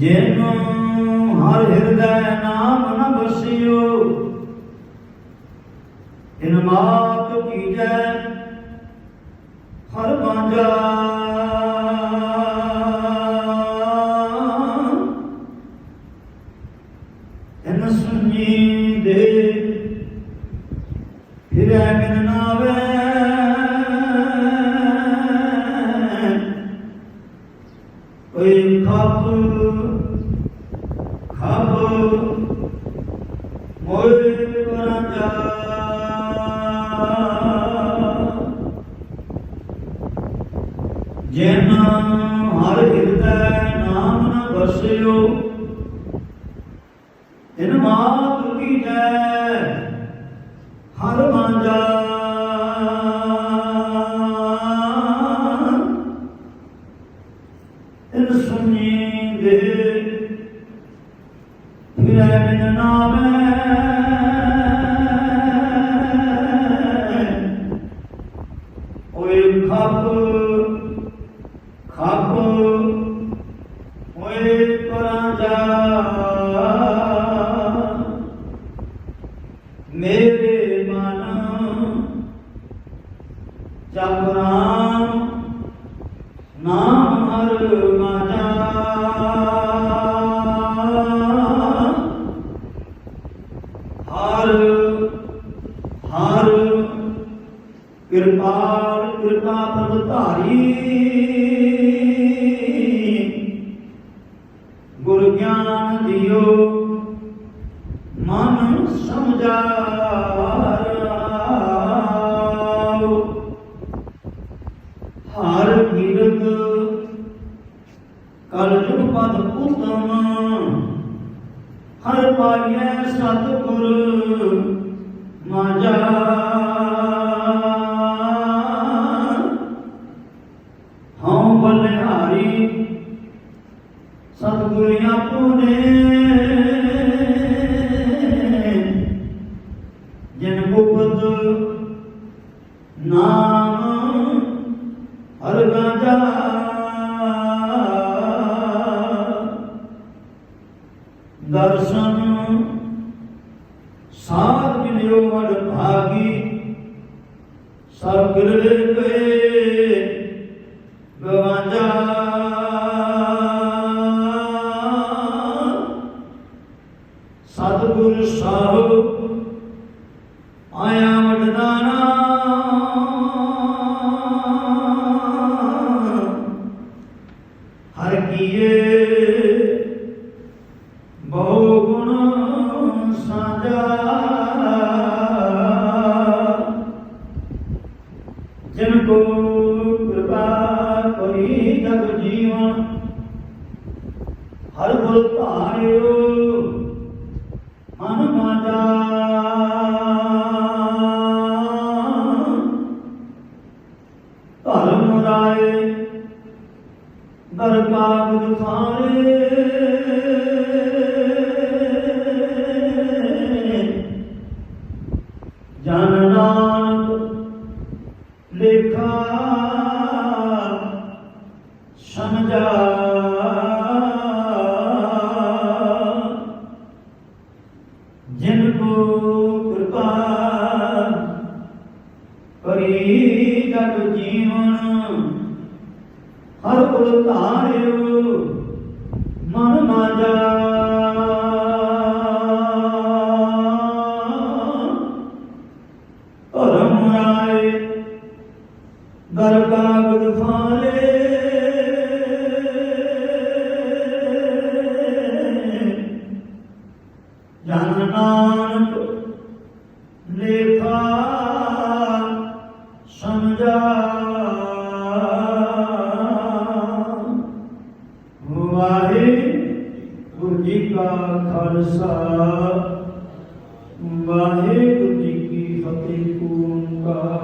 ਜਿਨੁ ਹਰ ਹਿਰਦੈ ਨਾਮ ਨ ਬਸਿਓ ਇਨ ਮਾਤ ਕੀਜੈ ਹਰ ਬਾਂਝਾ ਇਨ ਸੁਣੀ ਦੇ, ਫਿਰੈ ਬਿਨ ਨਾਵੇ ਜਿਨ ਹਰ ਹਿਰਦੈ ਨਾਮ ਨ ਵਸਿਓ ਇਨ ਮਾਤ ਕੀ ਜੈ ਫਿਰੈ ਬਿਨ ਨਾਮੈ। ਓਏ ਖੱਪ ਖਪ ਓਏ ਪਰਾਂਜਾ ਮੇਰੇ ਮਨ ਜਪ ਰਾਮ, ਨਾਮ ਹਰ ਮਾਜਾ ਹਰ ਹਰ ਕਿਰਪਾਲ ਕਿਰਪਾ ਪ੍ਰਭ ਧਾਰੀ। ਪਾਈਐ ਸਤਿਗੁਰ ਮਾਜਾ ਹਉ ਬਲਿਹਾਰੀ ਸਤਿਗੁਰ ਆਪੁਨੇ ਜਿਨ ਗੁਪਤ ਨਾਮ ਹਰ ਗਾਜਾ ਦਰਸ਼ਨ ਸਾਧ ਮਿਲਿਓ ਮਨ ਭਾਗੀ ਸਭ ਗਿਰਲੇ ਗਏ ਗਵਾਜਾ। ਸਤਿਗੁਰ ਸਾਹਿਬ ਆਇਆ ਵਡਦਾਨਾ ਕਿਰਪਾ ਕਰੀ ਜਗ ਜੀਵਨ। ਹਰ ਗੁਰ ਧਾਰਿਓ ਮਨ ਮਾਜਾ। ਲੇਖਾ ਸਮਝਾ ਜਿਨ ਕੋ ਕਿਰਪਾ ਕਰੀ ਜਗ ਜੀਵਨ ਹਰ ਕੁਲ ਧਾਰਿਓ ਕਰ ਕਾਗਦ ਵਾਹਿਗੁਰੂ ਜੀ ਕਾ ਖਾਲਸਾ। ਵਾਹਿਗੁਰੂ ਜੀ ਕੀ ਫਤਿਹ ਓਮਕਾਰ